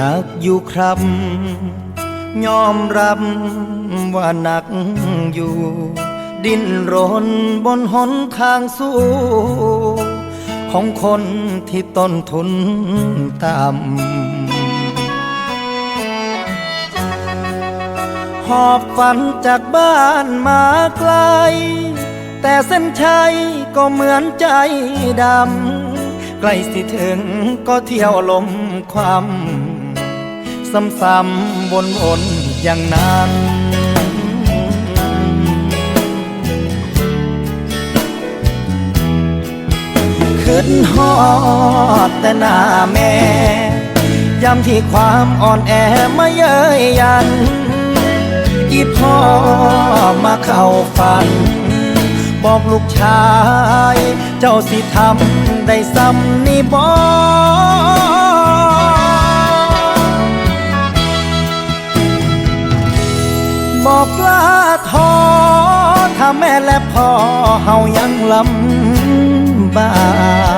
หนักอยู่ครับยอมรับว่าหนักอยู่ ดิ้นรนบนหนทางสู้ ของคนที่ต้นทุนต่ำหอบฝันจากบ้านมาไกล แต่เส้นชัยก็เหมือนใจดำใกล้สิถึงก็เที่ยวลมความ ซ้ำๆวนๆอย่างนั้นขึ้นฮอดแต่หน้าแม่ย้ำที่ความอ่อนแอมาเย้ยยัน อีพ่อมาเข้าฝัน บอกลูกชาย เจ้าสิทำได้ซ้ำนี่บอก บอกลาท้อถ้าแม่และพ่อเฮายังลำบาก